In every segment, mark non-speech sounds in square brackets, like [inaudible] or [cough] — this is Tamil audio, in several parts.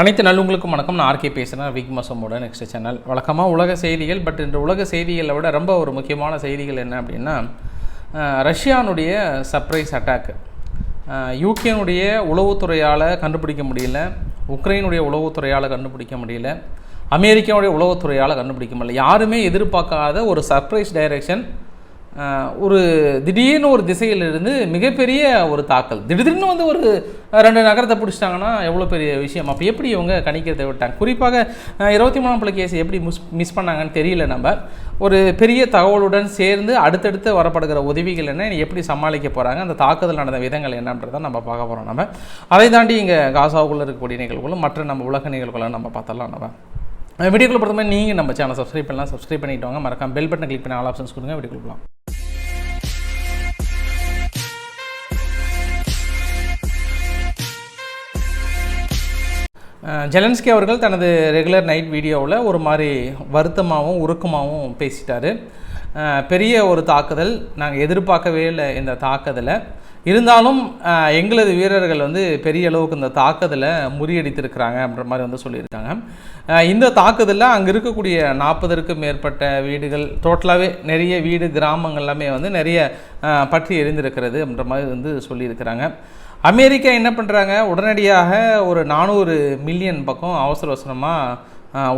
அனைத்து நல்லவங்களுக்கும் வணக்கம். நான் ஆர்கே பேசுகிறேன் விக் மசமோட நெக்ஸ்ட் சேனல் வழக்கமாக உலக செய்திகள் பட் இன்று உலக செய்திகளை விட ரொம்ப ஒரு முக்கியமான செய்திகள் என்ன அப்படின்னா ரஷ்யானுடைய சர்ப்ரைஸ் அட்டாக் யூகேனுடைய உளவுத்துறையால் கண்டுபிடிக்க முடியல. உக்ரைனுடைய உளவுத்துறையால் கண்டுபிடிக்க முடியல. அமெரிக்காவுடைய உளவுத்துறையால் கண்டுபிடிக்க முடியல. யாருமே எதிர்பார்க்காத ஒரு சர்ப்ரைஸ் டைரக்ஷன் ஒரு திடீர்னு ஒரு திசையிலிருந்து மிகப்பெரிய ஒரு தாக்கல். திடீர்னு வந்து ஒரு ரெண்டு நகரத்தை பிடிச்சிட்டாங்கன்னா எவ்வளோ பெரிய விஷயம்? அப்போ எப்படி இவங்க கணிக்கிறதை விட்டாங்க? குறிப்பாக இருபத்தி மூணாம் பிள்ளை கேஸ் எப்படி மிஸ் மிஸ் பண்ணாங்கன்னு தெரியல நம்ம. ஒரு பெரிய தகவலுடன் சேர்ந்து அடுத்தடுத்து வரப்படுகிற உதவிகள் என்ன? எப்படி சமாளிக்க போகிறாங்க அந்த தாக்குதல் நடந்த விதங்கள் என்னன்றதை நம்ம பார்க்க போகிறோம் நம்ம. அதை தாண்டி இங்கே காசாவுக்குள்ளே இருக்கக்கூடிய நிகழ்வுகளும் மற்ற நம்ம உலக நிகழ்வுகளும் நம்ம பார்த்தலாம் நம்ம. வீடியோக்குள்ள பொறுத்த மாதிரி நீங்கள் நம்ம சேனல் சப்ஸ்கிரைப் பண்ணலாம். சப்ஸ்கிரைப் பண்ணிட்டு வாங்க மறக்காம பெல் பட்டனை கிளிக் பண்ணி ஆல் ஆப்ஷன்ஸ் கொடுங்க. வீடியோக்குள்ள ஜெலன்ஸ்கி அவர்கள் தனது ரெகுலர் நைட் வீடியோவில் ஒரு மாதிரி வருத்தமாகவும் உருக்கமாகவும் பேசிட்டாரு. பெரிய ஒரு தாக்குதல். நாங்கள் எதிர்பார்க்கவே இல்லை இந்த தாக்குதலை. இருந்தாலும் எங்களது வீரர்கள் வந்து பெரிய அளவுக்கு இந்த தாக்குதலை முறியடித்திருக்கிறாங்க அப்படின்ற மாதிரி வந்து சொல்லியிருக்காங்க. இந்த தாக்குதலில் அங்கே இருக்கக்கூடிய நாற்பதற்கும் மேற்பட்ட வீடுகள் டோட்டலாகவே நிறைய வீடு கிராமங்கள் எல்லாமே வந்து நிறைய பற்றி எரிந்திருக்கிறது அப்படின்ற மாதிரி வந்து சொல்லியிருக்கிறாங்க. அமெரிக்கா என்ன பண்ணுறாங்க உடனடியாக ஒரு நானூறு மில்லியன் பக்கம் அவசர அவசரமாக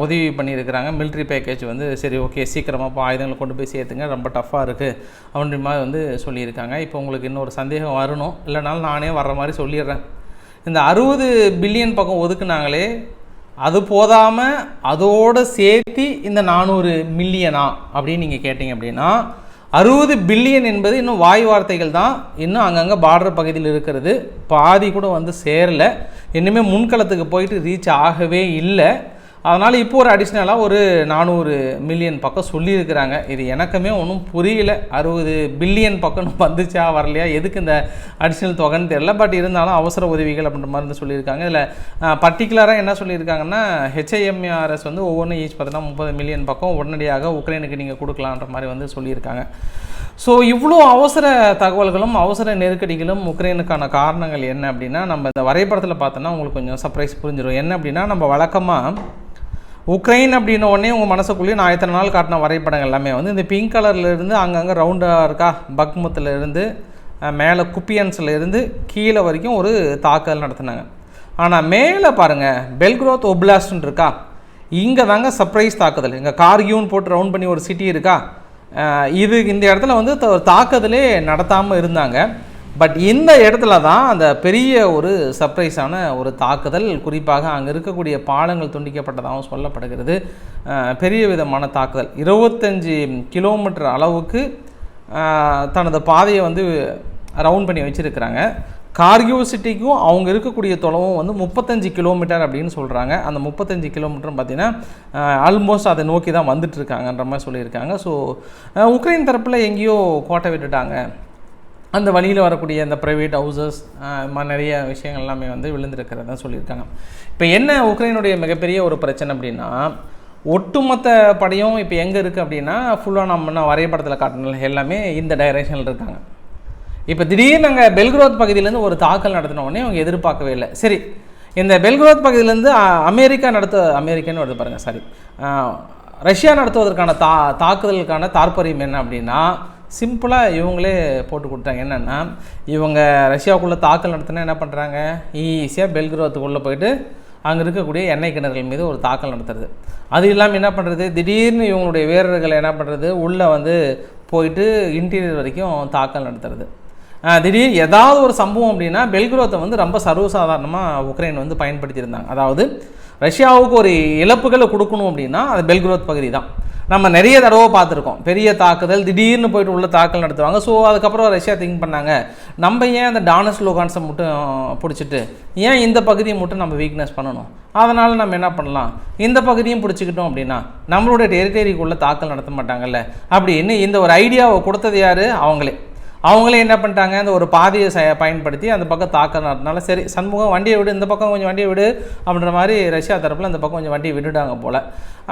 உதவி பண்ணியிருக்கிறாங்க. மிலிட்ரி பேக்கேஜ் வந்து சரி ஓகே சீக்கிரமாக இப்போ ஆயுதங்களை கொண்டு போய் சேர்த்துங்க. ரொம்ப டஃப்பாக இருக்குது அப்படின்ற மாதிரி வந்து சொல்லியிருக்காங்க. இப்போ உங்களுக்கு இன்னொரு சந்தேகம் வரணும். இல்லைனாலும் நானே வர்ற மாதிரி சொல்லிடுறேன். இந்த அறுபது பில்லியன் பக்கம் ஒதுக்குனாங்களே அது போதாமல் அதோடு சேர்த்து இந்த நானூறு மில்லியனா அப்படின்னு நீங்கள் கேட்டிங்க அப்படின்னா அறுபது பில்லியன் என்பது இன்னும் வாய் வார்த்தைகள் தான். இன்னும் அங்கங்கே பார்டர் பகுதியில் இருக்கிறது. பாதி கூட வந்து சேரலை. இன்னுமே முன்களத்துக்கு போயிட்டு ரீச் ஆகவே இல்லை. அதனால் இப்போ ஒரு அடிஷ்னலாக ஒரு நானூறு மில்லியன் பக்கம் சொல்லியிருக்கிறாங்க. இது எனக்குமே ஒன்றும் புரியல. அறுபது பில்லியன் பக்கம் [laughs] வந்துச்சா வரலையா எதுக்கு இந்த அடிஷ்னல் தொகைன்னு தெரியல. பட் இருந்தாலும் அவசர உதவிகள் அப்படின்ற மாதிரி வந்து சொல்லியிருக்காங்க. இதில் பர்டிகுலராக என்ன சொல்லியிருக்காங்கன்னா ஹெச்ஐஎம்ஆர்எஸ் வந்து ஒவ்வொன்றும் ஈச் பார்த்தீங்கன்னா முப்பது மில்லியன் பக்கம் உடனடியாக உக்ரைனுக்கு நீங்கள் கொடுக்கலான்ற மாதிரி வந்து சொல்லியிருக்காங்க. ஸோ இவ்வளோ அவசர தகவல்களும் அவசர நெருக்கடிகளும் உக்ரைனுக்கான காரணங்கள் என்ன அப்படின்னா நம்ம இந்த வரைபடத்தில் பார்த்தோன்னா உங்களுக்கு கொஞ்சம் சர்ப்ரைஸ் புரிஞ்சிடும் என்ன அப்படின்னா நம்ம வழக்கமாக உக்ரைன் அப்படின்ன உடனே உங்கள் மனசுக்குள்ளேயே நான் இத்தனை நாள் காட்டின வரைபடங்கள் எல்லாமே வந்து இந்த பிங்க் கலர்லேருந்து அங்கங்கே ரவுண்டாக இருக்கா? பக்முத்தில் இருந்து மேலே குப்பியன்ஸில் இருந்து கீழே வரைக்கும் ஒரு தாக்குதல் நடத்தினாங்க. ஆனால் மேலே பாருங்கள் பெல்க்ரோத் ஒப்லாஸ்ட்னு இருக்கா? இங்கே தாங்க சர்ப்ரைஸ் தாக்குதல். இங்கே கார்கியூன் போட்டு ரவுண்ட் பண்ணி ஒரு சிட்டி இருக்கா? இது இந்த இடத்துல வந்து த- தாக்குதலே நடத்தாமல் இருந்தாங்க. பட் இந்த இடத்துல தான் அந்த பெரிய ஒரு சர்ப்ரைஸான ஒரு தாக்குதல் குறிப்பாக அங்கே இருக்கக்கூடிய பாலங்கள் துண்டிக்கப்பட்டதாகவும் சொல்லப்படுகிறது. பெரிய விதமான தாக்குதல். இருபத்தஞ்சி கிலோமீட்டர் அளவுக்கு தனது பாதையை வந்து ரவுண்ட் பண்ணி வச்சுருக்கிறாங்க. கார்கியோ சிட்டிக்கும் அவங்க இருக்கக்கூடிய தொலைவும் வந்து முப்பத்தஞ்சு கிலோமீட்டர் அப்படின்னு சொல்கிறாங்க அந்த முப்பத்தஞ்சு கிலோமீட்டரும் பார்த்தீங்கன்னா ஆல்மோஸ்ட் அதை நோக்கி தான் வந்துட்டுருக்காங்கன்ற மாதிரி சொல்லியிருக்காங்க. ஸோ உக்ரைன் தரப்பில் எங்கேயோ கோட்டை விட்டுட்டாங்க. அந்த வழியில் வரக்கூடிய அந்த ப்ரைவேட் ஹவுசஸ் நிறைய விஷயங்கள் எல்லாமே வந்து விழுந்திருக்கிறதா சொல்லியிருக்காங்க. இப்போ என்ன உக்ரைனுடைய மிகப்பெரிய ஒரு பிரச்சனை அப்படின்னா ஒட்டுமொத்த படையும் இப்போ எங்கே இருக்குது அப்படின்னா ஃபுல்லாக நம்ம நான் வரைபடத்தில் காட்டின எல்லாமே இந்த டைரக்ஷனில் இருக்காங்க. இப்போ திடீர்னு நாங்கள் பெல்க்ரோத் பகுதியிலேருந்து ஒரு தாக்கல் நடத்தின உடனே அவங்க எதிர்பார்க்கவே இல்லை. சரி இந்த பெல்க்ரோத் பகுதியிலேருந்து அமெரிக்கா நடத்த அமெரிக்கான்னு வருது பாருங்கள் சாரி ரஷ்யா நடத்துவதற்கான தா தாக்குதலுக்கான தாற்பயம் என்ன அப்படின்னா சிம்பிளாக இவங்களே போட்டு கொடுத்தாங்க. என்னென்னா இவங்க ரஷ்யாவுக்குள்ளே தாக்கல் நடத்தினா என்ன பண்ணுறாங்க ஈஸியாக பெல்கிரோத்துக்குள்ளே போயிட்டு அங்கே இருக்கக்கூடிய எண்ணெய் கிணறுகள் மீது ஒரு தாக்கல் நடத்துறது. அது இல்லாமல் என்ன பண்ணுறது திடீர்னு இவங்களுடைய வீரர்கள் என்ன பண்ணுறது உள்ளே வந்து போயிட்டு இன்டீரியர் வரைக்கும் தாக்கல் நடத்துறது. திடீர் ஏதாவது ஒரு சம்பவம் அப்படின்னா பெல்கிரோத்தை வந்து ரொம்ப சர்வசாதாரணமாக உக்ரைன் வந்து பயன்படுத்தியிருந்தாங்க. அதாவது ரஷ்யாவுக்கு ஒரு இழப்புகளை கொடுக்கணும் அப்படின்னா அது பெல்கிரோத் பகுதி தான் நம்ம நிறைய தடவை பார்த்துருக்கோம். பெரிய தாக்குதல் திடீர்னு போயிட்டு உள்ள தாக்கல் நடத்துவாங்க. ஸோ அதுக்கப்புறம் ரஷ்யா திங்க் பண்ணாங்க. நம்ம ஏன் அந்த டானஸ் லோகான்ஸை மட்டும் பிடிச்சிட்டு ஏன் இந்த பகுதியை மட்டும் நம்ம வீக்னஸ் பண்ணணும்? அதனால் நம்ம என்ன பண்ணலாம்? இந்த பகுதியும் பிடிச்சிக்கிட்டோம் அப்படின்னா நம்மளோட டெரிட்டரிக்குள்ளே தாக்கல் நடத்த மாட்டாங்கல்ல. அப்படின்னு இந்த ஒரு ஐடியாவை கொடுத்தது யார்? அவங்களே. அவங்களே என்ன பண்ணிட்டாங்க அந்த ஒரு பாதையை ச பயன்படுத்தி அந்த பக்கம் தாக்க நடத்தினால சரி சண்முகம் வண்டியை விடு இந்த பக்கம் கொஞ்சம் வண்டியை விடு அப்படின்ற மாதிரி ரஷ்யா தரப்பில் அந்த பக்கம் கொஞ்சம் வண்டியை விட்டுட்டாங்க போல்.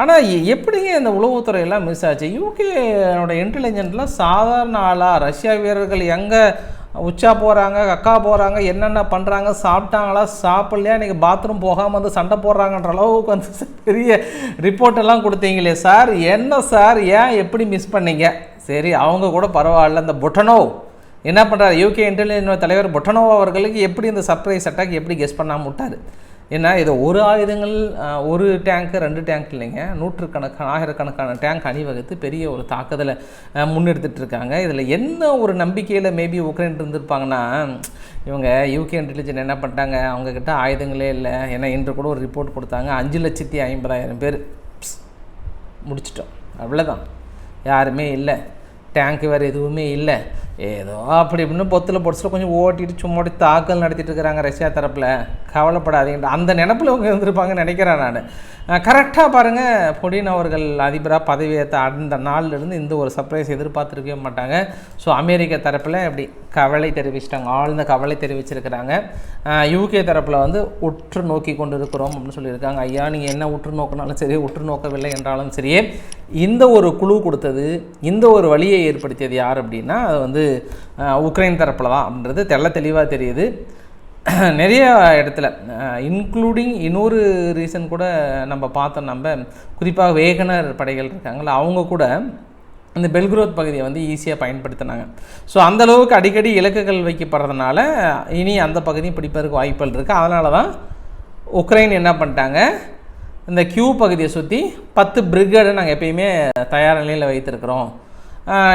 ஆனால் எப்படிங்க இந்த உளவுத்துறையெல்லாம் மிஸ் ஆச்சு? யூகேனோட இன்டெலிஜென்ட்லாம் சாதாரண ஆளாக ரஷ்யா வீரர்கள் எங்கே உச்சா போகிறாங்க அக்கா போகிறாங்க என்னென்ன பண்ணுறாங்க சாப்பிட்டாங்களா சாப்பிட்லையா இன்றைக்கி பாத்ரூம் போகாமல் வந்து சண்டை போடுறாங்கன்ற அளவுக்கு வந்து பெரிய ரிப்போர்ட்டெல்லாம் கொடுத்தீங்களே சார். என்ன சார்? ஏன் எப்படி மிஸ் பண்ணீங்க? சரி அவங்க கூட பரவாயில்ல. இந்த புட்டனோ என்ன பண்ணுறாரு யூகே இன்டெலிஜென்ஸ் தலைவர் புட்டனோ அவர்களுக்கு எப்படி இந்த சர்ப்ரைஸ் அட்டாக் எப்படி கெஸ் பண்ணாமல் விட்டார்? ஏன்னா இது ஒரு ஆயுதங்கள் ஒரு டேங்க்கு ரெண்டு டேங்க் இல்லைங்க. நூற்றுக்கணக்கான ஆயிரக்கணக்கான டேங்க் அணிவகுத்து பெரிய ஒரு தாக்குதலை முன்னெடுத்துட்டு இருக்காங்க. இதில் என்ன ஒரு நம்பிக்கையில் மேபி உக்ரைன் இருந்திருப்பாங்கன்னா இவங்க யூகே இன்டெலிஜென்ஸ் என்ன பண்ணிட்டாங்க? அவங்கக்கிட்ட ஆயுதங்களே இல்லை. ஏன்னா இன்று கூட ஒரு ரிப்போர்ட் கொடுத்தாங்க. அஞ்சு லட்சத்தி ஐம்பதாயிரம் பேர் முடிச்சிட்டோம். அவ்வளோதான் யாருமே இல்லை. டேங்க் வேறு எதுவுமே இல்லை. ஏதோ அப்படி இப்படின்னு பொத்தில் பொடிச்சில் கொஞ்சம் ஓட்டிட்டு சும்மாட்டி தாக்கல் நடத்திட்டு இருக்கிறாங்க ரஷ்யா தரப்பில். கவலைப்படாதீங்க. அந்த நினப்பில் அவங்க இருந்திருப்பாங்கன்னு நினைக்கிறேன் நான். கரெக்டாக பாருங்கள் பொடின் அவர்கள் அதிபராக பதவியேற்ற அந்த நாள்லேருந்து இந்த ஒரு சர்ப்ரைஸ் எதிர்பார்த்துருக்கவே மாட்டாங்க. ஸோ அமெரிக்க தரப்பில் இப்படி கவலை தெரிவிச்சிட்டாங்க. ஆழ்ந்த கவலை தெரிவிச்சிருக்கிறாங்க. யூகே தரப்பில் வந்து உற்று நோக்கி கொண்டு இருக்கிறோம் அப்படின்னு சொல்லியிருக்காங்க. ஐயா நீங்கள் என்ன உற்று நோக்கினாலும் சரி உற்று நோக்கவில்லை என்றாலும் சரி இந்த ஒரு குழு கொடுத்தது இந்த ஒரு வழியை ஏற்படுத்தியது யார் அப்படின்னா அது வந்து உக்ரைன் தரப்பில் தான் அப்படின்றது தெள்ள தெளிவாக தெரியுது. [clears throat] நிறைய இடத்துல இன்க்ளூடிங் இன்னொரு ரீசன் கூட நம்ம பார்த்தோம். நம்ம குறிப்பாக வேகனர் படைகள் இருக்காங்களா அவங்க கூட இந்த பெல்க்ரோத் பகுதியை வந்து ஈஸியாக பயன்படுத்தினாங்க. ஸோ அந்த அளவுக்கு அடிக்கடி இலக்குகள் வைக்கப்படுறதுனால இனி அந்த பகுதியும் பிடிப்பதற்கு வாய்ப்புகள் இருக்குது அதனால தான் உக்ரைன் என்ன பண்ணிட்டாங்க? இந்த கியூ பகுதியை சுற்றி பத்து பிரிகேடை நாங்கள் எப்பயுமே தயார் நிலையில் வைத்திருக்கிறோம்.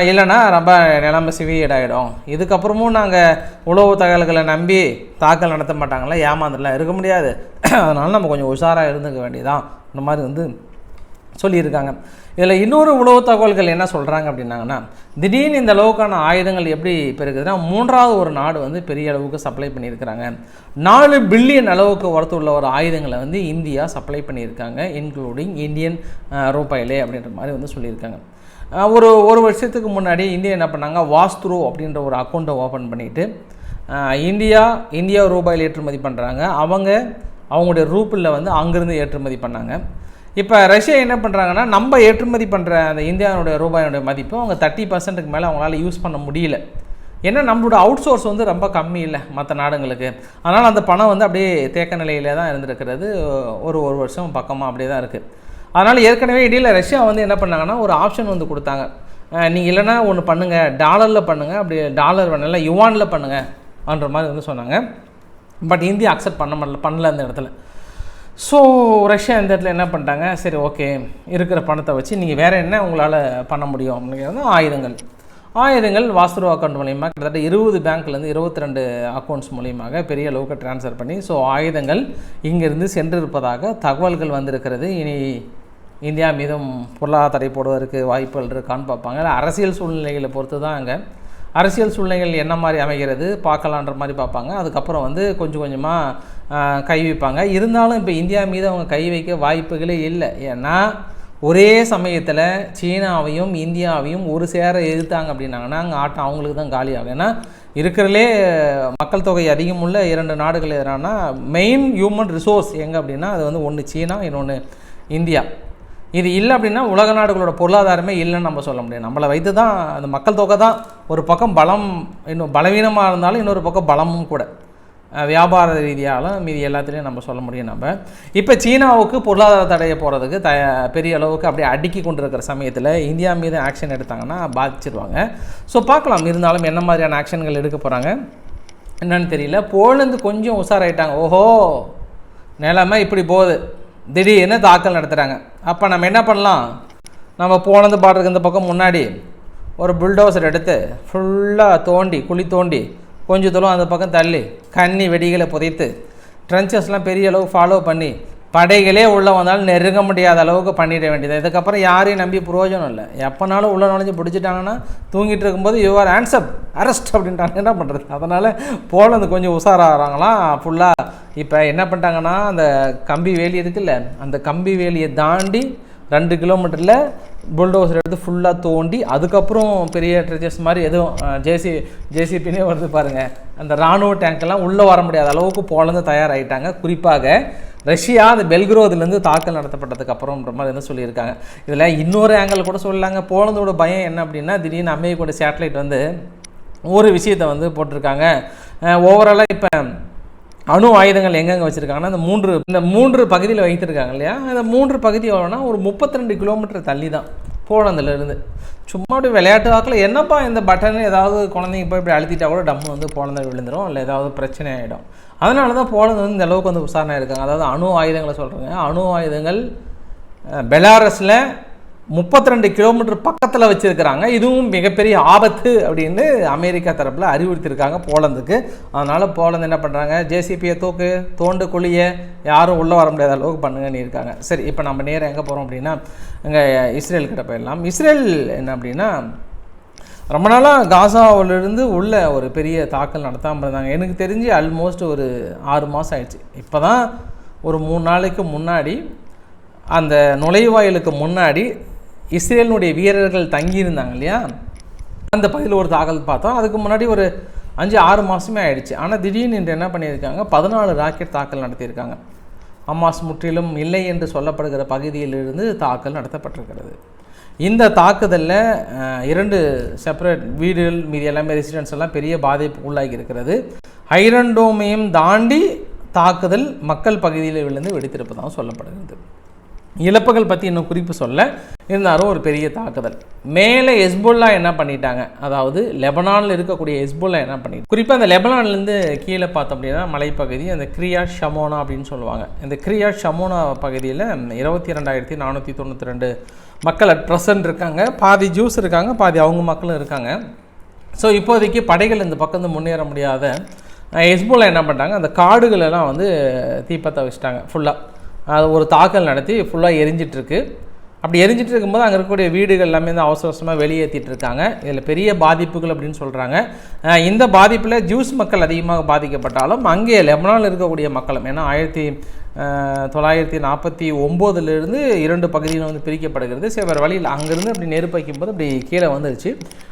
இல்லைன்னா ரொம்ப நிலைமை சிவியடாகிடும் இதுக்கப்புறமும் நாங்கள் உளவு தகவல்களை நம்பி தாக்கல் நடத்த மாட்டாங்களா ஏமாந்துடலாம். இருக்க முடியாது. அதனால நம்ம கொஞ்சம் உஷாராக இருந்துக்க வேண்டியதான் இந்த மாதிரி வந்து சொல்லியிருக்காங்க. இதில் இன்னொரு உளவு தகவல்கள் என்ன சொல்கிறாங்க அப்படின்னாங்கன்னா திடீர்னு இந்த அளவுக்கான ஆயுதங்கள் எப்படி பெருகுதுன்னா மூன்றாவது ஒரு நாடு வந்து பெரிய அளவுக்கு சப்ளை பண்ணியிருக்கிறாங்க. நாலு பில்லியன் அளவுக்கு ஒருத்து உள்ள ஒரு ஆயுதங்களை வந்து இந்தியா சப்ளை பண்ணியிருக்காங்க இன்க்ளூடிங் இந்தியன் ரூபாயிலே அப்படின்ற மாதிரி வந்து சொல்லியிருக்காங்க. ஒரு ஒரு வருஷத்துக்கு முன்னாடி இந்தியா என்ன பண்ணாங்க? வாஸ்த்ரோ அப்படின்ற ஒரு அக்கௌண்ட்டை ஓப்பன் பண்ணிவிட்டு இந்தியா இந்தியா ரூபாயில் ஏற்றுமதி பண்ணுறாங்க அவங்க அவங்களுடைய ரூப்பில் வந்து அங்கேருந்து ஏற்றுமதி பண்ணாங்க. இப்போ ரஷ்யா என்ன பண்ணுறாங்கன்னா நம்ம ஏற்றுமதி பண்ணுற அந்த இந்தியாவுடைய ரூபாயினுடைய மதிப்பு அவங்க தேர்ட்டி பர்சன்ட்டுக்கு மேலே அவங்களால யூஸ் பண்ண முடியல. ஏன்னா நம்மளோட அவுட் சோர்ஸ் வந்து ரொம்ப கம்மி இல்லை மற்ற நாடுங்களுக்கு அதனால் அந்த பணம் வந்து அப்படியே தேக்க நிலையில் தான் இருந்திருக்கிறது. ஒரு ஒரு வருஷம் பக்கமாக அப்படியே தான் இருக்குது அதனால் ஏற்கனவே இடையில் ரஷ்யா வந்து என்ன பண்ணாங்கன்னா ஒரு ஆப்ஷன் வந்து கொடுத்தாங்க. நீங்கள் இல்லைன்னா ஒன்று பண்ணுங்கள் டாலரில் பண்ணுங்கள் அப்படி டாலர் வேணால யுவானில் பண்ணுங்கன்ற அப்படின்ற மாதிரி வந்து சொன்னாங்க. பட் இந்தியா அக்செப்ட் பண்ண முடியல பண்ணல அந்த இடத்துல. ஸோ ரஷ்யா இந்த இடத்துல என்ன பண்ணிட்டாங்க? சரி ஓகே இருக்கிற பணத்தை வச்சு நீங்கள் வேறு என்ன உங்களால் பண்ண முடியும்? அப்படிங்கிறது ஆயுதங்கள். ஆயுதங்கள் வாஸ்துரு அக்கௌண்ட் மூலியமாக கிட்டத்தட்ட இருபது பேங்க்லேருந்து இருபத்தி ரெண்டு அக்கௌண்ட்ஸ் மூலியமாக பெரிய அளவுக்கு ட்ரான்ஸ்ஃபர் பண்ணி ஸோ ஆயுதங்கள் இங்கேருந்து சென்றிருப்பதாக தகவல்கள் வந்திருக்கிறது. இனி இந்தியா மீதும் பொருளாதார தடை போடுவதற்கு வாய்ப்புகள் இருக்கான்னு பார்ப்பாங்க. அரசியல் சூழ்நிலைகளை பொறுத்து தான் அங்கே. அரசியல் சூழ்நிலைகள் என்ன மாதிரி அமைகிறது பார்க்கலான்ற மாதிரி பார்ப்பாங்க. அதுக்கப்புறம் வந்து கொஞ்சம் கொஞ்சமாக கை வைப்பாங்க. இருந்தாலும் இப்போ இந்தியா மீது அவங்க கை வைக்க வாய்ப்புகளே இல்லை. ஏன்னா ஒரே சமயத்தில் சீனாவையும் இந்தியாவையும் ஒரு சேர எதிர்த்தாங்க அப்படின்னாங்கன்னா அங்கே ஆட்டம் அவங்களுக்கு தான் காலியாகும். ஏன்னா இருக்கிறதுலே மக்கள் தொகை அதிகமுள்ள இரண்டு நாடுகள் எதுனா மெயின் ஹியூமன் ரிசோர்ஸ் எங்கே அப்படின்னா அது வந்து ஒன்று சீனா இன்னொன்று இந்தியா. இது இல்லை அப்படின்னா உலக நாடுகளோட பொருளாதாரமே இல்லைன்னு நம்ம சொல்ல முடியும் நம்மளை வைத்து தான் அந்த மக்கள் தொகை தான் ஒரு பக்கம் பலம் இன்னும் பலவீனமாக இருந்தாலும் இன்னொரு பக்கம் பலமும் கூட. வியாபார ரீதியாலும் மீதி எல்லாத்துலேயும் நம்ம சொல்ல முடியும் நம்ம. இப்போ சீனாவுக்கு பொருளாதார தடையை போகிறதுக்கு த பெரிய அளவுக்கு அப்படியே அடுக்கி கொண்டிருக்கிற சமயத்தில் இந்தியா மீது ஆக்ஷன் எடுத்தாங்கன்னா பாதிச்சிருவாங்க. ஸோ பார்க்கலாம் இருந்தாலும் என்ன மாதிரியான ஆக்ஷன்கள் எடுக்க போகிறாங்க என்னன்னு தெரியல. போலந்து கொஞ்சம் உஷாராயிட்டாங்க. ஓஹோ நிலமை இப்படி போகுது. திடீர்னு தாக்கல் நடத்துகிறாங்க அப்போ நம்ம என்ன பண்ணலாம்? நம்ம போனது பாடுறதுக்கு இந்த பக்கம் முன்னாடி ஒரு புல்டோசர் எடுத்து ஃபுல்லாக தோண்டி குழி தோண்டி கொஞ்சம் தூரம் அந்த பக்கம் தள்ளி கண்ணி வெடிகளை புதைத்து ட்ரென்ச்சஸ்லாம் பெரிய அளவு ஃபாலோ பண்ணி படைகளே உள்ளே வந்தாலும் நெருங்க முடியாத அளவுக்கு பண்ணிட வேண்டியது. இதுக்கப்புறம் யாரையும் நம்பி பிரயோஜனம் இல்லை. எப்போனாலும் உள்ளே நுழைஞ்சு பிடிச்சிட்டாங்கன்னா தூங்கிட்டு இருக்கும்போது யுவர் ஆன்சர் அரெஸ்ட் அப்படின்ட்டாங்க. என்ன பண்ணுறது அதனால் போலந்து கொஞ்சம் உஷாராகிறாங்களாம் ஃபுல்லாக இப்போ என்ன பண்ணிட்டாங்கன்னா அந்த கம்பி வேலி இருக்குல்ல அந்த கம்பி வேலியை தாண்டி ரெண்டு கிலோமீட்டரில் புல்டோசர் எடுத்து ஃபுல்லாக தோண்டி அதுக்கப்புறம் பெரிய ட்ரெச்சர்ஸ் மாதிரி எதுவும் ஜேசி ஜேசிபினே வருது பாருங்கள் அந்த இராணுவ டேங்க்கெல்லாம் உள்ளே வர முடியாத அளவுக்கு போலந்து தயாராகிட்டாங்க குறிப்பாக ரஷ்யா அந்த பெல்கிரோதுலேருந்து தாக்கல் நடத்தப்பட்டதுக்கு அப்புறம்ன்ற மாதிரி வந்து சொல்லியிருக்காங்க. இதில் இன்னொரு ஆங்கிள் கூட சொல்லலாங்க. போலந்தோட பயம் என்ன அப்படின்னா திடீர்னு அமெரிக்கோட சேட்டலைட் வந்து ஒரு விஷயத்தை வந்து போட்டிருக்காங்க. ஓவராலாக இப்போ அணு ஆயுதங்கள் எங்கெங்கே வச்சுருக்காங்கன்னா இந்த மூன்று இந்த மூன்று பகுதியில் வைத்திருக்காங்க இல்லையா? இந்த மூன்று பகுதி எவ்வளோனா ஒரு 32 கிலோமீட்டர் தள்ளி தான். போனதுலேருந்து. சும்மா அப்படி விளையாட்டு வாக்கில் என்னப்பா இந்த பட்டன் ஏதாவது குழந்தைங்க போய் இப்படி அழுத்திட்டா கூட டம்மு வந்து போனதை விழுந்துடும் இல்லை ஏதாவது பிரச்சனை ஆகிடும் அதனால தான் போலந்து வந்து இந்த அளவுக்கு வந்து விசாரணை இருக்காங்க. அதாவது அணு ஆயுதங்களை சொல்கிறாங்க அணு ஆயுதங்கள் பெலாரஸில் முப்பத்தி ரெண்டு கிலோமீட்டர் பக்கத்தில் வச்சுருக்கிறாங்க. இதுவும் மிகப்பெரிய ஆபத்து அப்படின்னு அமெரிக்கா தரப்பில் அறிவுறுத்தியிருக்காங்க போலந்துக்கு. அதனால் போலந்து என்ன பண்ணுறாங்க ஜேசிபியை தூக்கு தோண்டு குழிய யாரும் உள்ளே வர முடியாத அளவுக்கு பண்ணுங்கன்னு இருக்காங்க. சரி இப்போ நம்ம நேரம் எங்கே போகிறோம் அப்படின்னா இங்கே இஸ்ரேல் கிட்ட போயிடலாம். இஸ்ரேல் என்ன அப்படின்னா ரொம்ப நாளாக காசாவிலிருந்து உள்ள ஒரு பெரிய தாக்கல் நடத்தாமல் இருந்தாங்க. எனக்கு தெரிஞ்சு ஆல்மோஸ்ட் ஒரு ஆறு மாதம் ஆயிடுச்சு. இப்போ தான் ஒரு மூணு நாளைக்கு முன்னாடி அந்த நுழைவாயிலுக்கு முன்னாடி இஸ்ரேலினுடைய வீரர்கள் தங்கியிருந்தாங்க இல்லையா? அந்த பகுதியில் ஒரு தாக்கல் பார்த்தோம். அதுக்கு முன்னாடி ஒரு அஞ்சு ஆறு மாதமே ஆயிடுச்சு. ஆனால் திடீர்னு இன்று என்ன பண்ணியிருக்காங்க? பதினாலு ராக்கெட் தாக்கல் நடத்தியிருக்காங்க. அம்மாஸ் முற்றிலும் இல்லை என்று சொல்லப்படுகிற பகுதியிலிருந்து தாக்கல் நடத்தப்பட்டிருக்கிறது. இந்த தாக்குதலில் இரண்டு செப்பரேட் வீடுகள் மீதி எல்லாமே ரெசிடென்ஸ் எல்லாம் பெரிய பாதிப்பு உள்ளாகி இருக்கிறது. ஹைரண்டோமையும் தாண்டி தாக்குதல் மக்கள் பகுதியில் விழுந்து வெடித்திருப்பதாக சொல்லப்படுகிறது. இழப்புகள் பற்றி இன்னும் குறிப்பு சொல்ல. இருந்தாலும் ஒரு பெரிய தாக்குதல். மேலே எஸ்போல்லா என்ன பண்ணிட்டாங்க? அதாவது லெபனானில் இருக்கக்கூடிய எஸ்போல்லா என்ன பண்ணி குறிப்பாக அந்த லெபனான்லேருந்து கீழே பார்த்தோம் அப்படின்னா மலைப்பகுதி அந்த கிரியா ஷமோனா அப்படின்னு சொல்லுவாங்க. இந்த கிரியா ஷமோனா பகுதியில் இருபத்தி ரெண்டாயிரத்தி நானூற்றி தொண்ணூற்றி ரெண்டு மக்கள் அட் ப்ரெசன்ட் இருக்காங்க. பாதி ஜூஸ் இருக்காங்க பாதி அவங்க மக்களும் இருக்காங்க. ஸோ இப்போதைக்கு படைகள் இந்த பக்கம் வந்து முன்னேற முடியாத ஹெஸ்போலா என்ன பண்ணிட்டாங்க? அந்த காடுகளெல்லாம் வந்து தீப்பற்ற வச்சுட்டாங்க ஃபுல்லாக அது ஒரு தாக்கல் நடத்தி ஃபுல்லாக எரிஞ்சிட்ருக்கு. அப்படி எரிஞ்சிட்டு இருக்கும்போது அங்கே இருக்கக்கூடிய வீடுகள் எல்லாமே வந்து அவசர அவசரமாக வெளியேற்றிட்டு இருக்காங்க இதில் பெரிய பாதிப்புகள் அப்படின்னு சொல்கிறாங்க இந்த பாதிப்பில் ஜூஸ் மக்கள் அதிகமாக பாதிக்கப்பட்டாலும் அங்கே லெபனானில் இருக்கக்கூடிய மக்களும் ஏன்னா ஆயிரத்தி தொள்ளாயிரத்தி நாற்பத்தி ஒம்போதுலேருந்து இரண்டு பகுதியில் வந்து பிரிக்கப்படுகிறது. சரி வேறு வழியில் அங்கேருந்து அப்படி நெருப்பு வைக்கும்போது அப்படி கீழே வந்துருச்சு.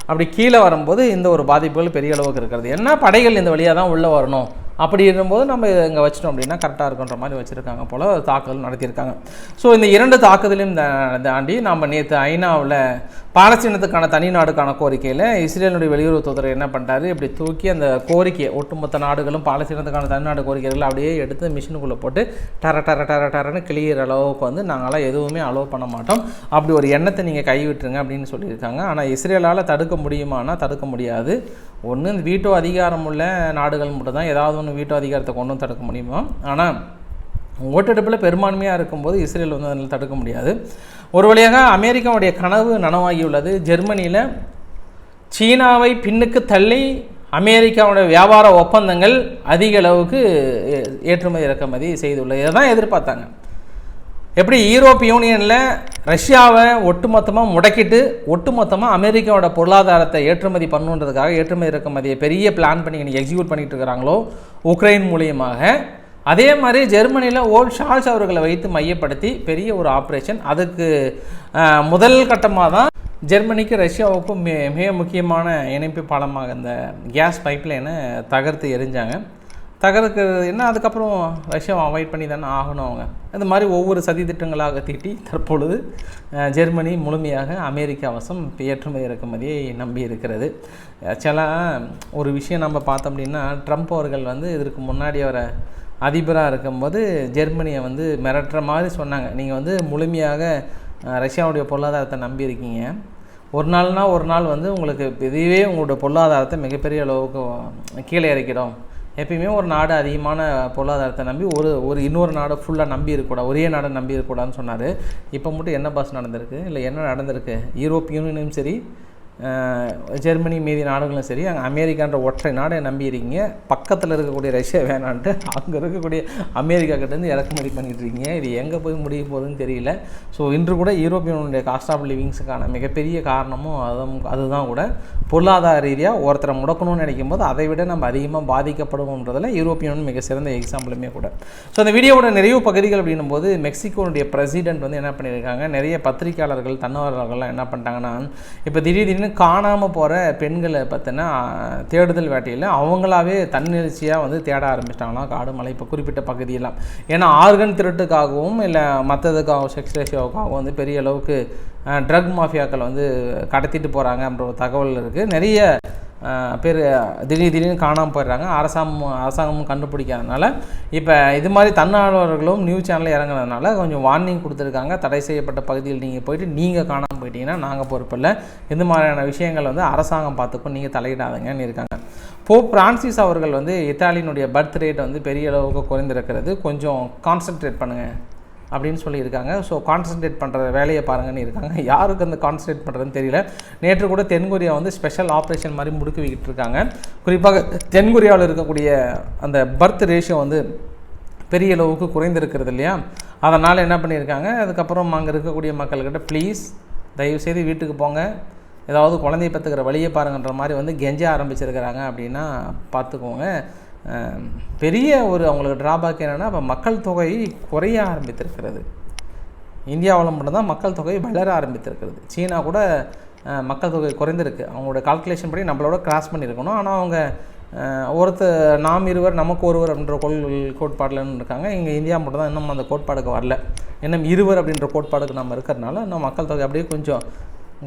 அப்படி கீழே வரும்போது இந்த ஒரு பாதிப்புகள் பெரிய அளவுக்கு இருக்கிறது. என்ன படைகள் இந்த வழியாக தான் உள்ளே வரணும்? அப்படி இருக்கும்போது நம்ம இதை இங்கே வச்சிட்டோம் அப்படின்னா கரெக்டாக இருக்குன்ற மாதிரி வச்சுருக்காங்க போல் தாக்குதல் நடத்தியிருக்காங்க. ஸோ இந்த இரண்டு தாக்குதலையும் தா- தாண்டி நம்ம நேற்று ஐநாவில் பாலஸ்தீனத்துக்கான தனி நாடுக்கான கோரிக்கையில் இஸ்ரேலுடைய வெளியுறவு என்ன பண்ணுறாரு இப்படி தூக்கி அந்த கோரிக்கையை ஒட்டுமொத்த நாடுகளும் பாலஸ்தீனத்துக்கான தனிநாடு கோரிக்கைகளை அப்படியே எடுத்து மிஷினுக்குள்ளே போட்டு டர டர டர டரன்னு கிளியிற அளவுக்கு வந்து நாங்களாம் எதுவுமே அலோவ் பண்ண மாட்டோம். அப்படி ஒரு எண்ணத்தை நீங்கள் கைவிட்டுருங்க அப்படின்னு சொல்லியிருக்காங்க. ஆனால் இஸ்ரேலால் தடுக்க முடியுமானா தடுக்க முடியாது. ஒன்று இந்த வீட்டோ அதிகாரம் உள்ள நாடுகள் மட்டும் தான் ஏதாவது ஒன்று வீட்டோ அதிகாரத்தை கொண்டு வந்து தடுக்க முடியுமா? ஆனால் ஓட்டெடுப்பில் பெரும்பான்மையாக இருக்கும்போது இஸ்ரேல் வந்து அதில் தடுக்க முடியாது. ஒரு வழியாக அமெரிக்காவுடைய கனவு நனவாகியுள்ளது ஜெர்மனியில் சீனாவை பின்னுக்கு தள்ளி அமெரிக்காவுடைய வியாபார ஒப்பந்தங்கள் அதிக அளவுக்கு ஏ- ஏற்றுமதி இறக்குமதி செய்துள்ளது. இதை தான் எதிர்பார்த்தாங்க. எப்படி யூரோப் யூனியனில் ரஷ்யாவை ஒட்டுமொத்தமாக முடக்கிட்டு ஒட்டுமொத்தமாக அமெரிக்காவோட பொருளாதாரத்தை ஏற்றுமதி பண்ணுன்றதுக்காக ஏற்றுமதி இறக்குமதியை பெரிய பிளான் பண்ணி இன்னைக்கு எக்ஸிக்யூட் பண்ணிட்டு இருக்கிறாங்களோ உக்ரைன் மூலியமாக. அதே மாதிரி ஜெர்மனியில் ஓல்ட் ஷால்ஸ் அவர்களை வைத்து மையப்படுத்தி பெரிய ஒரு ஆப்ரேஷன் அதுக்கு முதல் கட்டமாக தான் ஜெர்மனிக்கு ரஷ்யாவுக்கும் மிக முக்கியமான இணைப்பு பாலமாக இந்த கேஸ் பைப்லைனை தகர்த்து எரிஞ்சாங்க தகர்க்கிறது என்ன? அதுக்கப்புறம் ரஷ்யாவை அவாய்ட் பண்ணி தானே ஆகணும் அவங்க. இந்த மாதிரி ஒவ்வொரு சதி திட்டங்களாக தீட்டி தற்பொழுது ஜெர்மனி முழுமையாக அமெரிக்கா வசம் ஏற்றுமதி இறக்குமதியை நம்பி இருக்கிறது. ஆக்சுவலாக ஒரு விஷயம் நம்ம பார்த்தோம் அப்படின்னா ட்ரம்ப் அவர்கள் வந்து இதற்கு முன்னாடி அவரை அதிபராக இருக்கும்போது ஜெர்மனியை வந்து மிரட்டுற மாதிரி சொன்னாங்க. நீங்கள் வந்து முழுமையாக ரஷ்யாவுடைய பொருளாதாரத்தை நம்பி இருக்கீங்க. ஒரு நாள்னா ஒரு நாள் வந்து உங்களுக்கு இதுவே உங்களோட பொருளாதாரத்தை மிகப்பெரிய அளவுக்கு கீழே இறக்கிடும். எப்பயுமே ஒரு நாடு அதிகமான பொருளாதாரத்தை நம்பி ஒரு ஒரு இன்னொரு நாடை ஃபுல்லாக நம்பி இருக்கக்கூடாது. ஒரே நாடை நம்பி இருக்கக்கூடாதுன்னு சொன்னார். இப்போ மட்டும் என்ன பாஸ் நடந்திருக்கு? இல்லை என்ன நடந்திருக்கு? யூரோப் யூனியனும் சரி ஜெர்மனி மீதி நாடுகளும் சரி அங்கே அமெரிக்கான்ற ஒற்றை நாடை நம்பி இருக்கீங்க பக்கத்தில் இருக்கக்கூடிய ரஷ்யா வேணான்ட்டு அங்கே இருக்கக்கூடிய அமெரிக்கா கிட்டேருந்து இறக்குமதி பண்ணிட்டு இருக்கீங்க இது எங்கே போய் முடிய போகுதுன்னு தெரியல. ஸோ இன்று கூட யூரோப்பியனுடைய காஸ்ட் ஆஃப் லிவிங்ஸுக்கான மிகப்பெரிய காரணமும் அதுவும் அதுதான் கூட. பொருளாதார ரீதியாக ஒருத்தரை முடக்கணும்னு நினைக்கும் போது அதை விட நம்ம அதிகமாக பாதிக்கப்படுவோன்றதில் யூரோப்பியன் மிக சிறந்த எக்ஸாம்பிளுமே கூட. ஸோ அந்த வீடியோவோட நிறைவு பகுதிகள் அப்படின்னும் போது மெக்சிகோனுடைய பிரசிடென்ட் வந்து என்ன பண்ணியிருக்காங்க? நிறைய பத்திரிக்கையாளர்கள் தன்னவர்கள்லாம் என்ன பண்ணிட்டாங்கன்னா இப்போ திடீர் திடீர்னு காணாமல் போகிற பெண்களை பார்த்தினா தேடுதல் வேட்டையில் அவங்களாவே தன்னெழுச்சியாக வந்து தேட ஆரம்பிச்சிட்டாங்களாம். காடு மலை இப்போ குறிப்பிட்ட பகுதியெல்லாம். ஏன்னா ஆர்கன் திருட்டுக்காகவும் இல்லை மற்றதுக்காகவும் செக்ஸ் ரேஷியோவுக்காகவும் வந்து பெரிய அளவுக்கு ட்ரக் மாஃபியாக்கள் வந்து கடத்திட்டு போகிறாங்க அப்படின்ற ஒரு தகவல் இருக்குது நிறைய பேர் திடீர் திடீர்னு காணாமல் போயிடுறாங்க. அரசாங்கம் அரசாங்கமும் கண்டுபிடிக்காதனால இப்போ இது மாதிரி தன்னார்வலர்களும் நியூஸ் சேனலில் இறங்குறதுனால கொஞ்சம் வார்னிங் கொடுத்துருக்காங்க. தடை செய்யப்பட்ட பகுதியில் நீங்கள் போயிட்டு நீங்கள் காணாமல் போயிட்டீங்கன்னா நாங்கள் பொறுப்பில்லை இந்த மாதிரியான விஷயங்கள் வந்து அரசாங்கம் பார்த்துக்கும். நீங்கள் தலையிடாதீங்கன்னு இருக்காங்க. போப் பிரான்சிஸ் அவர்கள் வந்து இத்தாலியினுடைய பர்த் ரேட் வந்து பெரிய அளவுக்கு குறைந்திருக்கிறது. கொஞ்சம் கான்சென்ட்ரேட் பண்ணுங்கள் அப்படின்னு சொல்லியிருக்காங்க. ஸோ கான்சென்ட்ரேட் பண்ணுற வேலையை பாருங்கன்னு இருக்காங்க. யாருக்கு அந்த கான்சென்ட்ரேட் பண்ணுறதுன்னு தெரியல. நேற்று கூட தென்கொரியா வந்து ஸ்பெஷல் ஆப்ரேஷன் மாதிரி முடுக்கிவிக்கிட்டு இருக்காங்க. குறிப்பாக தென்கொரியாவில் இருக்கக்கூடிய அந்த பர்த் ரேஷியோ வந்து பெரிய அளவுக்கு குறைந்திருக்கிறது இல்லையா? அதனால் என்ன பண்ணியிருக்காங்க? அதுக்கப்புறம் அங்கே இருக்கக்கூடிய மக்கள்கிட்ட ப்ளீஸ் தயவுசெய்து வீட்டுக்கு போங்க. ஏதாவது குழந்தைய பத்துக்கிற வழியை பாருங்கன்ற மாதிரி வந்து கெஞ்ச ஆரம்பிச்சிருக்கிறாங்க அப்படின்னா பார்த்துக்கோங்க. பெரிய ஒரு அவங்களுக்கு ட்ராபேக் என்னென்னா இப்போ மக்கள் தொகை குறைய ஆரம்பித்திருக்கிறது. இந்தியாவில் மட்டும்தான் மக்கள் தொகை வளர ஆரம்பித்திருக்கிறது. சீனா கூட மக்கள் தொகை குறைந்திருக்கு. அவங்களோட கால்குலேஷன் படி நம்மளோட கிராஸ் பண்ணியிருக்கணும். ஆனால் அவங்க ஒருத்தர் நாம் இருவர் நமக்கு ஒருவர் அப்படின்ற கொள் கோட்பாடில் இருக்காங்க இங்கே இந்தியா மட்டும் தான் இன்னும் அந்த கோட்பாடுக்கு வரல. இன்னும் இருவர் அப்படின்ற கோட்பாடுக்கு நம்ம இருக்கிறதுனால இன்னும் மக்கள் தொகை அப்படியே கொஞ்சம்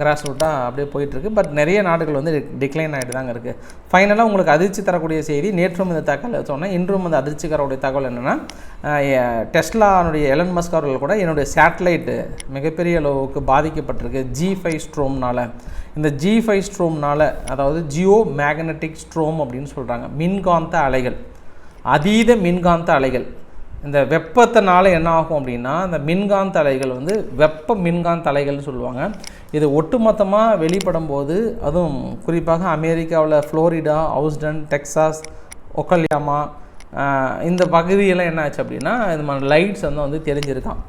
கிராஸ் ரூட்டாக அப்படியே போயிட்டுருக்கு. பட் நிறைய நாடுகள் வந்து டிக்ளைன் ஆகிட்டு தாங்க இருக்குது ஃபைனலாக உங்களுக்கு அதிர்ச்சி தரக்கூடிய செய்தி நேற்றும் இந்த தகவல் சொன்னேன். இன்றும் இந்த அதிர்ச்சி தரக்கூடிய தகவல் என்னென்னா டெஸ்லானுடைய எலன் மஸ்க் அவர்கள் கூட என்னுடைய சேட்டலைட்டு மிகப்பெரிய அளவுக்கு பாதிக்கப்பட்டிருக்கு. ஜி ஃபைவ் ஸ்ட்ரோம்னால இந்த ஜி ஃபைவ் ஸ்ட்ரோம்னால அதாவது ஜியோ மேக்னெட்டிக் ஸ்ட்ரோம் அப்படின்னு சொல்கிறாங்க மின்காந்த அலைகள். அதீத மின்காந்த அலைகள். இந்த வெப்பத்தினால என்ன ஆகும் அப்படின்னா இந்த மின்காந்த அலைகள் வந்து வெப்ப மின்காந்த அலைகள்னு சொல்லுவாங்க. இது ஒட்டுமொத்தமாக வெளிப்படும் போது அதுவும் குறிப்பாக அமெரிக்காவில் ஃப்ளோரிடா ஹவுஸ்டன் டெக்சாஸ் ஒக்கல்யாமா இந்த பகுதியெல்லாம் என்ன ஆச்சு அப்படின்னா இது மாதிரி லைட்ஸ் வந்து வந்து தெரிஞ்சிருக்கான்.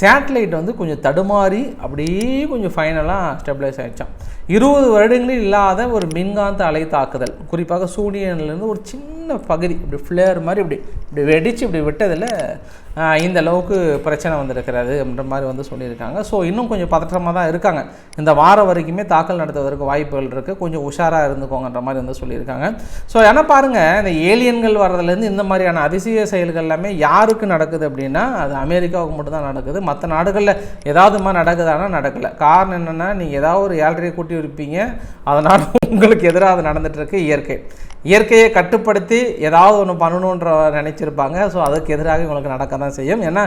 சேட்டலைட் வந்து கொஞ்சம் தடுமாறி அப்படியே கொஞ்சம் ஃபைனலாக ஸ்டெபிளைஸ் ஆகிடுச்சான் இருபது வருடங்களில் இல்லாத ஒரு மின்காந்த அலை தாக்குதல். குறிப்பாக சூரியன்லேருந்து ஒரு சின்ன பகுதி இப்படி ஃப்ளேர் மாதிரி இப்படி இப்படி வெடித்து இப்படி விட்டதில் இந்த அளவுக்கு பிரச்சனை வந்திருக்கிறது அப்படின்ற மாதிரி வந்து சொல்லியிருக்காங்க. ஸோ இன்னும் கொஞ்சம் பதற்றமாக தான் இருக்காங்க. இந்த வாரம் வரைக்குமே தாக்கல் நடத்துவதற்கு வாய்ப்புகள் இருக்குது கொஞ்சம் உஷாராக இருந்துக்கோங்கன்ற மாதிரி வந்து சொல்லியிருக்காங்க. ஸோ ஏன்னா பாருங்கள் இந்த ஏலியன்கள் வர்றதுலேருந்து இந்த மாதிரியான அதிசய செயல்கள் எல்லாமே யாருக்கு நடக்குது அப்படின்னா அது அமெரிக்காவுக்கு மட்டும்தான் நடக்குது. மற்ற நாடுகளில் ஏதாவது மாதிரி நடக்குதானா நடக்கலை. காரணம் என்னென்னா நீங்கள் ஏதாவது ஒரு ஏழரையை கூட்டி இருப்பீங்க. அதனால் உங்களுக்கு எதிராக அது நடந்துகிட்ருக்கு இயற்கை. இயற்கையை கட்டுப்படுத்தி ஏதாவது ஒன்று பண்ணணுன்ற நினச்சிருப்பாங்க. ஸோ அதுக்கு எதிராக இவங்களுக்கு நடக்க தான் செய்யும். ஏன்னா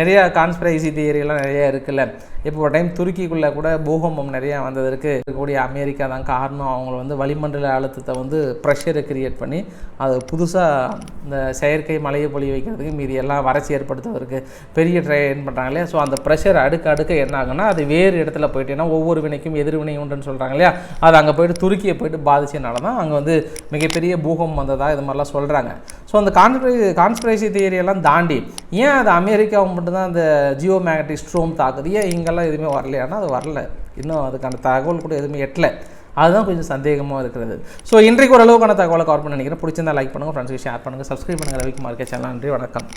நிறைய கான்ஸ்பிரைசி தியரியெல்லாம் நிறைய இருக்குல்ல. இப்போ ஒரு டைம் துருக்கிக்குள்ளே கூட பூகம்பம் நிறையா வந்ததற்கு இருக்கக்கூடிய அமெரிக்கா தான் காரணம். அவங்க வந்து வளிமண்டல அழுத்தத்தை வந்து ப்ரெஷரை கிரியேட் பண்ணி அது புதுசாக இந்த செயற்கை மலையை பொழி வைக்கிறதுக்கு மீதி எல்லாம் வறட்சி ஏற்படுத்துவதற்கு பெரிய ட்ரெயின் பண்ணுறாங்க இல்லையா? ஸோ அந்த ப்ரெஷர் அடுக்க அடுக்க என்ன ஆகுனா அது வேறு இடத்துல போயிட்டேன்னா ஒவ்வொரு வினைக்கும் எதிர்வினை உண்டுன்னு சொல்கிறாங்க இல்லையா? அது அங்கே போயிட்டு துருக்கியை போயிட்டு பாதிச்சதுனால தான் அங்கே வந்து மிகப்பெரிய பெரிய பூகம்பம் வந்ததா இது மாதிரிலாம் சொல்கிறாங்க ஸோ அந்த கான்ஸ்பிரே கான்ஸ்பிரசி தியரியெல்லாம் தாண்டி ஏன் அது அமெரிக்காவை மட்டும்தான் அந்த ஜியோ மேக்னட்டிக் ஸ்ட்ரோம் தாக்குது? ஏன் இங்கெல்லாம் எதுவுமே வரலையானா அது வரல. இன்னும் அதுக்கான தகவல் கூட எதுவுமே எட்டல. அதுதான் கொஞ்சம் சந்தேகமாக இருக்கிறது. ஸோ இன்றைக்கு ஓரளவுக்கான தகவலை கவர் பண்ண நினைக்கிறேன். பிடிச்சிருந்தா லைக் பண்ணுங்கள் ஃப்ரெண்ட்ஸுக்கு ஷேர் பண்ணுங்கள் சப்ஸ்கிரைப் பண்ணுங்கள் ரவிக்குமார் கே சேனல் நன்றி வணக்கம்.